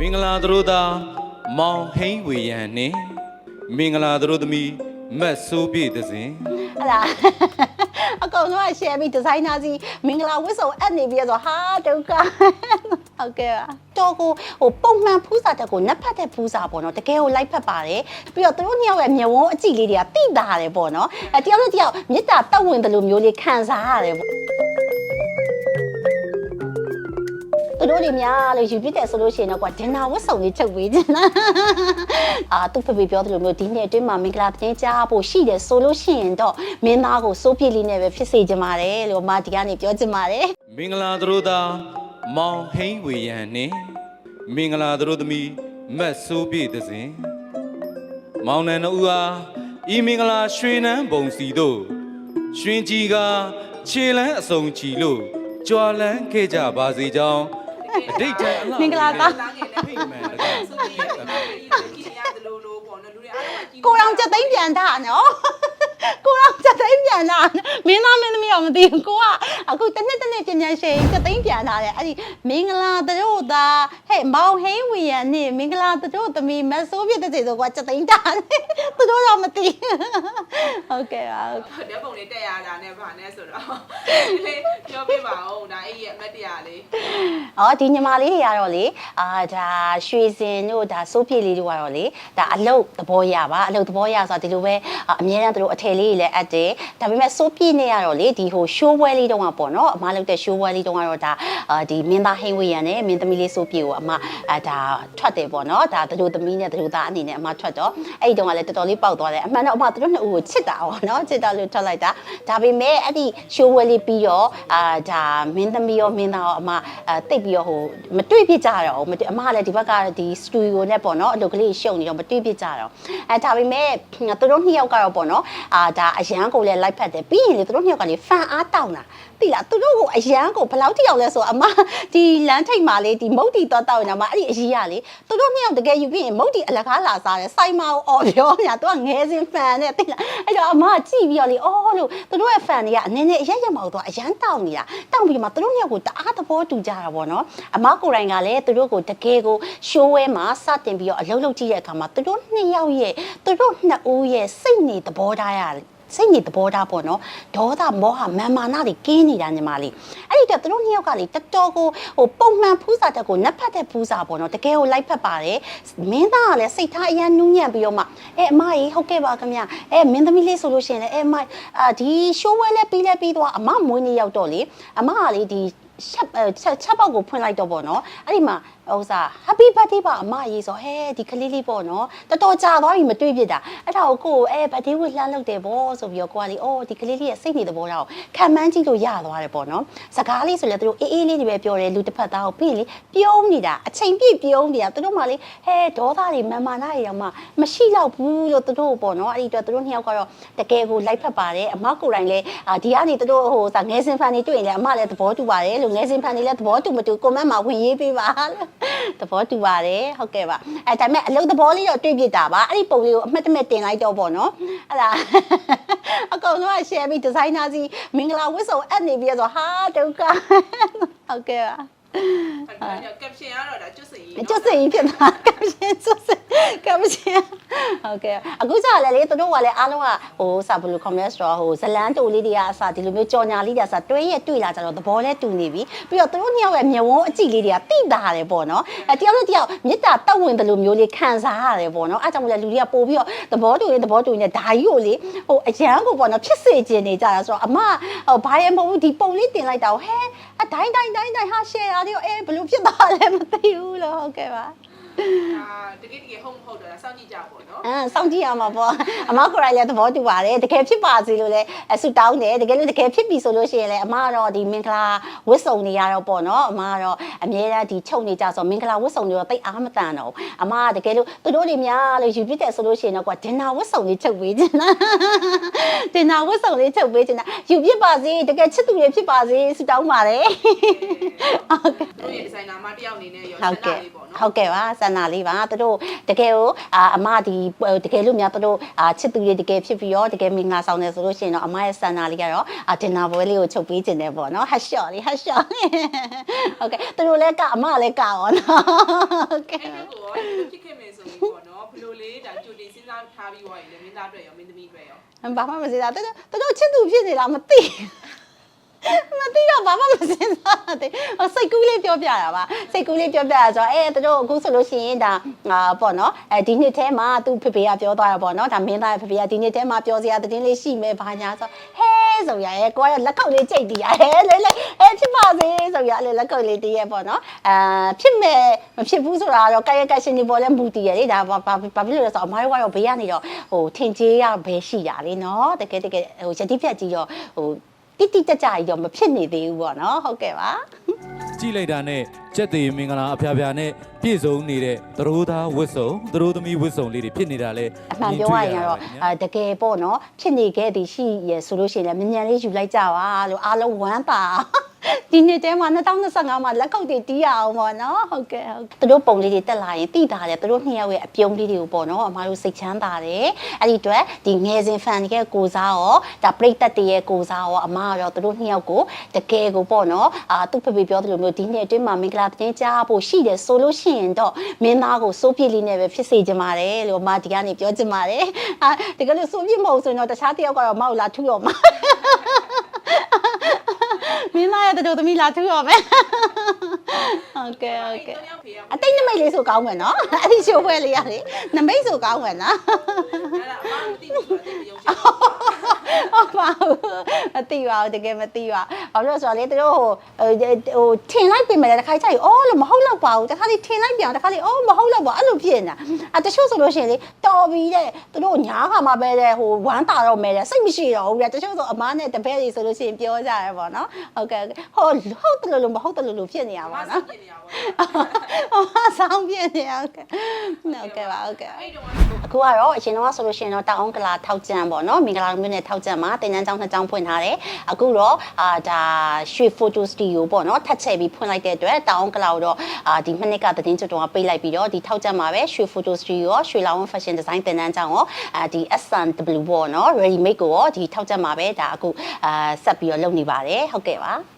မင်္ဂလာသတို့သားမောင်ဟိန်းဝေရန်နှင့်မင်္ဂလာသတို့သမီးမတ်ဆိုးပြည့်သစဉ်ဟလာအကောင်လုံးက share ပြီးဒီဇိုင်နာစီမင်္ဂလာဝတ်စုံအပ်နေပြီးတော့ဟာဒုက္ခဟုတ်ကဲ့ပါတော့ကိုဟိုပုံမှန်ဖူးစာတက်ကိုနက်ဖတ်တဲ့ဖူးစာပေါ့နော်တကယ်ကိုလိုက်ဖက်ပါတယ်ပြီးတော့သူတို့နှစ်ယောက်ရဲ့မျက်ဝန်းအကြည့်လေးတွေကတိတာတယ်ပေါ့နော်အဲတယောက်နဲ့တယောက်မေတ္တာပတ်ဝင်တယ်လို့မျိုးလေးခံစားရတယ်ပေါ့ တို့တွေများလို့ယူပြစ်တယ်ဆိုလို့ရှိရင်တော့ကွာဒင်နာဝတ်စုံလေးချုပ်ပေးခြင်းလားအာသူဖေဖေပြောတယ်လို့မျိုးဒီနေ့အတွင်းမှာမင်္ဂလာတင်ကြားဖို့ရှိတယ်ဆိုလို့ရှိရင်တော့မင်းသားကိုစိုးပြစ်လေးနဲ့ပဲဖြစ်စေချင်ပါတယ်လို့မဒီကနေပြောချင်ပါတယ်မင်္ဂလာသတို့သားမောင်ဟိန်းဝေရန်နှင့်မင်္ဂလာသတို့သမီးမတ်ဆိုးပြည့်သစဉ်မောင်နှံတို့ဦးအားဤမင်္ဂလာရွှေနန်းပုံစီတို့ရွှင်ကြီးကခြေလန်းအစုံချီလို့ကြွာလန်းခဲ့ကြပါစေကြောင်း အတိတ်ထအလှမင်္ဂလာပါလာငယ်နဲ့ဖိတ်မှန်တကားဆိုပြီးကြည့်ရတယ်လို့လို့ပေါ့နော်လူတွေအားလုံးကကြည့်ကိုတော်ချက်သိမ်းပြန်တာနော် ကိုတော်ချက်သိမ်းပြန်တာမင်းသားမင်းသမီးတော့မသိဘူးကိုကအခုတစ်နှစ်တစ်နှစ်ပြန်ပြန်ရှိရင်ချက်သိမ်းပြန်တာလေအဲ့ဒီမင်္ဂလာတို့သားဟဲ့မောင်ဟင်းဝီရန်နဲ့မင်္ဂလာတို့သမီးမတ်ဆိုးပြတဲ့စီဆိုကွာချက်သိမ်းတာသူတို့တော့မသိဟုတ်ကဲ့ပါဟုတ်ဓာတ်ပုံလေးတက်ရတာနဲ့ဗာနဲ့ဆိုတော့ဒီလေးပြောပြပါဦးဒါအဲ့ဒီရဲ့အမတ်တရားလေး။အော်ဒီညီမလေးတွေကတော့လေအာဒါရွှေစင်တို့ဒါစိုးပြေလေးတို့ကတော့လေဒါအလုတ်သဘောရပါအလုတ်သဘောရဆိုတာဒီလိုပဲအာအများအားသူတို့အထည်လေးတွေလည်းအပ်တယ်။ဒါပေမဲ့စိုးပြေနဲ့ကတော့လေဒီဟိုရှိုးပွဲလေးတုန်းကပေါ့နော်အမလုတ်တဲ့ရှိုးပွဲလေးတုန်းကတော့ဒါအာဒီမင်းသားဟိန်းဝေးရံနဲ့မင်းသမီးလေးစိုးပြေကိုအမအာဒါထွက်တယ်ပေါ့နော်ဒါသူတို့သမီးနဲ့သူတို့သားအနေနဲ့အမထွက်တော့အဲ့ဒီတုန်းကလည်းတော်တော်လေးပေါက်သွားတယ်အမှန်တော့အမသူတို့နှစ်ဦးကိုချစ်တာပေါ့နော်ချစ်တာလို့ထွက်လိုက်တာဒါပေမဲ့အဲ့ဒီရှိုးပွဲလေးပြီးတော့အာဒါမင်းသမီးရောမင်းသားရောအမအာတိတ်ပြီးတော့ဟိုမတွေ့ဖြစ်ကြတော့ဘူးမတွေ့အမကလည်းဒီဘက်ကဒီစတူဒီယိုနဲ့ပေါ့နော်အလုပ်ကလေးရှုပ်နေတော့မတွေ့ဖြစ်ကြတော့အဲဒါပေမဲ့သူတို့နှစ်ယောက်ကတော့ပေါ့နော်အာဒါအရန်ကိုလည်းလိုက်ဖက်တယ်ပြီးရင်လေသူတို့နှစ်ယောက်ကလေဖန်အားတောင်းတာသိလားသူတို့ကိုအရန်ကိုဘယ်လောက်ထိအောင်လဲဆိုအမဒီလမ်းထိပ်မှာလေဒီမုတ်တီတော့တောက်နေတာမှာအဲ့ဒီအကြီးရလေသူတို့နှစ်ယောက်တကယ်ယူပြီးရင်မုတ်တီအလကားလာစားတယ်စိုက်မအောင်အော်ပြောညာသူကငဲစင်ဖန်နဲ့သိလားအဲ့တော့အမကြည့်ပြီးတော့လေအော်လို့သူတို့ရဲ့ဖန်တွေကအနေနဲ့အရက်ရက်မအောင်တော့အရန်တောင်းနေတာတောင်းပြီးမှသူတို့နှစ်ယောက်ကိုတအားသဘောတူကြတာပေါ့နော်အမကိုယ်တိုင်ကလည်းသူတို့ကိုတကယ်ကိုရှိုးဝဲမှာစတင်ပြီးတော့အလုံးလုံးကြည့်တဲ့အခါမှာသူတို့နှစ်ယောက်ရဲ့သူတို့နှစ်ဦးရဲ့စိတ်နေသဘောထားရတယ် စိတ်ညစ်သဘောထားပေါ့နော်ဒေါသမောဟမာမာနတွေကင်းနေတာညီမလေးအဲ့ဒီတော့သူတို့နှစ်ယောက်ကလေတော်တော်ကိုဟိုပုံမှန်ဖူးစာတက်ကိုနက်ဖတ်တဲ့ဖူးစာပေါ့နော်တကယ်ကိုလိုက်ဖက်ပါတယ်မင်းသားကလည်းစိတ်ထားအရန်နူးညံ့ပြီးတော့မှအဲအမကြီးဟုတ်ကဲ့ပါခင်ဗျအဲမင်းသမီးလေးဆိုလို့ရှိရင်လည်းအဲအမအာဒီရှိုးဝဲလဲပြီးလဲပြီးတော့အမမွေးနေ့ရောက်တော့လေအမကလေဒီချက်ချက်ချက်ပေါက်ကိုဖွင့်လိုက်တော့ပေါ့နော်အဲ့ဒီမှာ ဟိုစား happy birthday ပါအမကြီးဆိုဟဲဒီကလေးလေးပေါ့နော်တော်တော်ကြာသွားပြီမတွေ့ဖြစ်တာအဲ့ဒါကိုကိုယ်အဲ birthday ဝတ်လှမ်းလုပ်တယ်ပေါ့ဆိုပြီးတော့ကိုကလေအော်ဒီကလေးလေးရဲ့စိတ်နေသဘောထားကိုခံမှန်းကြည့်လို့ရသွားတယ်ပေါ့နော်စကားလေးဆိုလဲသူတို့အေးအေးလေးတွေပဲပြောတယ်လူတစ်ဖက်သားကိုပြီးလေပြုံးနေတာအချိန်ပြည့်ပြုံးနေတာသူတို့မှလေဟဲဒေါသတွေမန်မာနာတွေတော့မှမရှိတော့ဘူးလို့သူတို့ပေါ့နော်အဲ့ဒီတော့သူတို့နှစ်ယောက်ကတော့တကယ်ကိုလိုက်ဖက်ပါတယ်အမကိုယ်တိုင်လည်းအာဒီကနေသူတို့ဟိုစားငယ်စင်ဖန်နေတွေ့ရင်လည်းအမလည်းသဘောတူပါတယ်လို့ငယ်စင်ဖန်နေလည်းသဘောတူမတူကွန်မန့်မှာဝင်ရေးပေးပါလို့သဘောတူပါတယ်ဟုတ်ကဲ့ပါအဲဒါပေမဲ့အလုပ်သဘောလေးတော့တွေ့ပြစ်တာပါအဲ့ဒီပုံလေးကိုအမှတ်တမဲ့တင်လိုက်တော့ပေါ့နော်ဟလာအကောင်လုံးက share ပြီးဒီဇိုင်နာစီမင်္ဂလာဝတ်စုံအပ်နေပြီးတော့ဟာဒုက္ခဟုတ်ကဲ့ပါကပ်ရှင်ကတော့ဒါကျွတ်စင်ကြီးကျွတ်စင်ကြီးဖြစ်တာကပ်ရှင်ကျွ တ်စင်ကပ်ရှင်ဟုတ်ကဲ့အခုကျလည်းလေသူတို့ကလည်းအားလုံးကဟိုစာဘလူကွန်မန့်စတော့ဟိုဇလန်းတူလေးတွေကအစားဒီလိုမျိုးကြော်ညာလေးတွေအစားတွဲရက်တွေ့လာကြတော့သဘောလဲတူနေပြီပြီးတော့သူတို့နှစ်ယောက်ရဲ့မျက်ဝန်းအကြည့်လေးတွေကတိတာတယ်ပေါ့နော်အဲတယောက်နဲ့တယောက်မေတ္တာတောက်ဝင်တယ်လို့မျိုးလေးခံစားရတယ်ပေါ့နော်အဲကြောင့်မို့လဲလူတွေကပို့ပြီးတော့သဘောတူရင်သဘောတူရင်ဒါကြီးကိုလေဟိုအရန်ကိုပေါ့နော်ဖြစ်စေခြင်းနေကြတာဆိုတော့အမဟိုဘာရဲမဟုတ်ဘူးဒီပုံလေးတင်လိုက်တာဟဲအတိုင်းတိုင်းတိုင်းတိုင်းဟာ share ရလေးကိုအဲဘလို့ဖြစ်သွားလဲမသိဘူးလို့ဟုတ်ကဲ့ပါ အာတကယ်တကယ်ဟုတ်မဟုတ်တော့စောင့်ကြည့်ကြပေါ့နော်အဲစောင့်ကြည့်ရမှာပေါ့အမကိုယ်တိုင်လည်းသဘောတူပါတယ်တကယ်ဖြစ်ပါစေလို့လည်းအဆူတောင်းတယ်တကယ်လို့တကယ်ဖြစ်ပြီဆိုလို့ရှိရင်လည်းအမကတော့ဒီမင်္ဂလာဝတ်စုံနေရတော့ပေါ့နော်အမကတော့အမြဲတမ်းဒီချုပ်နေကြဆိုမင်္ဂလာဝတ်စုံတွေတော့တိတ်အားမတန်တော့အမကတကယ်လို့သူတို့တွေများလို့ယူပြစ်တယ်ဆိုလို့ရှိရင်တော့ကွာဒင်နာဝတ်စုံလေးချုပ်ပေးခြင်းလားဒင်နာဝတ်စုံလေးချုပ်ပေးခြင်းလားယူပြစ်ပါစေတကယ်ချစ်သူတွေဖြစ်ပါစေဆူတောင်းပါတယ်တို့ရဲ့ဒီဇိုင်နာမတယောက်အနေနဲ့ရောဟုတ်ဆန္ဒကဲ့လေးပေါ့နော်ဟုတ်ကဲ့ပါဆန္န္ဒလေးပါသူတို့တကယ်ကိုအာအမဒီတကယ်လို့များသူတို့အာချစ်သူတွေတကယ်ဖြစ်ပြီးတော့တကယ်မင်္ဂလာဆောင်တယ်ဆိုလို့ရှိရင်တော့အမရဲ့စန္ဒလေးကတော့အာဒင်နာပွဲလေးကိုချုပ်ပေးခြင်းတယ်ပေါ့နော်ဟတ်ရှော့လေးဟတ်ရှော့လေးဟုတ်ကဲ့သူတို့လည်းကအမလည်းကရောနော်ဟုတ်ကဲ့အဲ့ဒါကိုရောဖြစ်ခဲ့မယ်ဆိုရင်ပေါ့နော်ဘလို့လေးဒါကြိုတင်စဉ်းစားထားပြီးတော့ရင်လည်းမင်းသားအတွက်ရောမင်းသမီးအတွက်ရောဘာမှမစင်တာတော်တော်တော်ချစ်သူဖြစ်နေလားမသိ မသိတော့ဘာမှမစင်စားတဲ့စိတ်ကူးလေးပြောပြတာပါစိတ်ကူးလေးပြောပြတာဆိုတော့အဲသူတို့အခုဆိုလို့ရှိရင်ဒါအာပေါ့နော်အဲဒီနှစ်ထဲမှာသူ့ဖေဖေကပြောသွားတာပေါ့နော်ဒါမင်းသားရဲ့ဖေဖေကဒီနှစ်ထဲမှာပြောစရာသတင်းလေးရှိမယ်ဘာညာဆိုဟဲဆိုရရဲ့ကိုကလက်ကောက်လေးကြိတ်တည်ရဟဲလေလေအဲဖြစ်ပါစေဆိုရလေလက်ကောက်လေးတည်ရပေါ့နော်အာဖြစ်မယ်မဖြစ်ဘူးဆိုတာတော့ကာယကရှင်ဒီပေါ်လဲမူတည်ရလေဒါဘာဘာဘာဖြစ်လို့လဲဆိုတော့အမားတို့ကတော့ဘေးကနေတော့ဟိုထင်ကြီးရဘဲရှိတာလေနော်တကယ်တကယ်ဟိုယတိဖြတ်ကြီးတော့ဟို တိတိကျကျကြီးတော့မဖြစ်နေသေးဘူးပေါ့နော်ဟုတ်ကဲ့ပါကြည့်လိုက်တာနဲ့ကြက်သေးမင်္ဂလာအဖျားဖျားနဲ့ပြည့်စုံနေတဲ့သရိုးသားဝတ်စုံသရိုးသမီးဝတ်စုံလေးတွေဖြစ်နေတာလဲအမှန်ပြောရရင်တော့အာတကယ်ပေါ့နော်ဖြစ်နေခဲ့သည်ရှိရဆိုလို့ရှိရင်လည်းမြန်မြန်လေးယူလိုက်ကြပါလို့အားလုံးဝမ်းသာ ဒီနှစ်တဲမှာ2025မှာလက်ကောက်တွေတီးရအောင်ပေါ့နော်ဟုတ်ကဲ့ဟုတ်သူတို့ပုံလေးတွေတက်လာရင်တိတာတယ်သူတို့နှစ်ယောက်ရဲ့အပြုံးလေးတွေကိုပေါ့နော်အမတို့စိတ်ချမ်းသာတယ်အဲ့ဒီအတွက်ဒီငယ်စဉ်ဖန်ရဲ့ကိုစားရောဒါပြိတက်တရဲ့ကိုစားရောအမရောသူတို့နှစ်ယောက်ကိုတကယ်ကိုပေါ့နော်အာသူ့ဖေဖေပြောသလိုမျိုးဒီနှစ်အတွင်းမှာမင်္ဂလာတင်ကြားဖို့ရှိတယ်ဆိုလို့ရှိရင်တော့မင်းသားကိုစိုးပြစ်လေးနဲ့ပဲဖြစ်စေချင်ပါတယ်လို့အမဒီကနေပြောချင်ပါတယ်အာတကယ်လို့စိုးပြစ်မဟုတ်ဆိုရင်တော့တခြားတစ်ယောက်ကတော့မဟုတ်လားထူရောမှာမင်းသားရဲ့ တတို့သမီးလာထူရောမယ်ဟုတ်ကဲ့ဟုတ်ကဲ့ယောက်ဖေးရအတိတ်နမိတ်လေးဆိုကောင်းမယ်နော်အဲ့ဒီရှိုးပွဲလေးရလေနမိတ်ဆိုကောင်းမယ်နော်အဲ့ဒါအမမသိဘူးဆိုတော့တိတ်ရုံချင်ဟုတ် ပါဘူးမသိပါဘူးတကယ်မသိပါဘာလို့လဲဆိုတော့လေသူတို့ဟိုဟိုထင်လိုက်ပြင်မယ်တခါကြိုက်အော်လို့မဟုတ်တော့ပါဘူးတခါလေးထင်လိုက်ပြန်တခါလေးအော်မဟုတ်တော့ပါအဲ့လိုဖြစ်နေတာအတချို့ဆိုလို့ရှိရင်လေတော်ပြီတဲ့သူတို့ညားခါမှာပဲတဲ့ဟိုဝမ်းတာတော့မယ်တဲ့စိတ်မရှိတော့ဘူးတဲ့တချို့ဆိုအမားနဲ့တပည့်ကြီးဆိုလို့ရှိရင်ပြောကြရပေါ့နော်ဟုတ်ကဲ့ဟိုဟုတ်တယ်လို့မဟုတ်တယ်လို့ဖြစ်နေရအမပါဆောနော်င်ပြင်နေရပါဟိုဆောင်းပြနေရဟုတ်ကဲ့ဟုတ်ကဲ့ပါဟုတ်ကဲ့အဲ့တော့အခုကတော့အရင်တော့ဆိုလို့ရှိရင်တော့တောင်အောင်ကလာထောက်ကြံပေါ့နော်မင်္ဂလာမြို့နယ်ထောက်ကြံမှာတင်နန်းကျောင်းနှစ်ကျောင်းဖွင့်ထားတယ်အခုတော့အာဒါရွှေ photo studio ပေါ့နော်ထပ်ချက်ပြီးဖွင့်လိုက်တဲ့အတွက်တောင်အောင်ကလာကိုတော့အာဒီမနစ်ကသတင်းကြွတုံးကပိတ်လိုက်ပြီးတော့ဒီထောက်ကြံမှာပဲရွှေ photo studio ရောရွှေလောင်ဝင်း fashion design တင်နန်းကျောင်းရောအာဒီ S&W ပေါ့နော် ready made ကိုရောဒီထောက်ကြံမှာပဲဒါအခုအာဆက်ပြီးတော့လုပ်နေပါတယ်ဟုတ်ကဲ့ပါ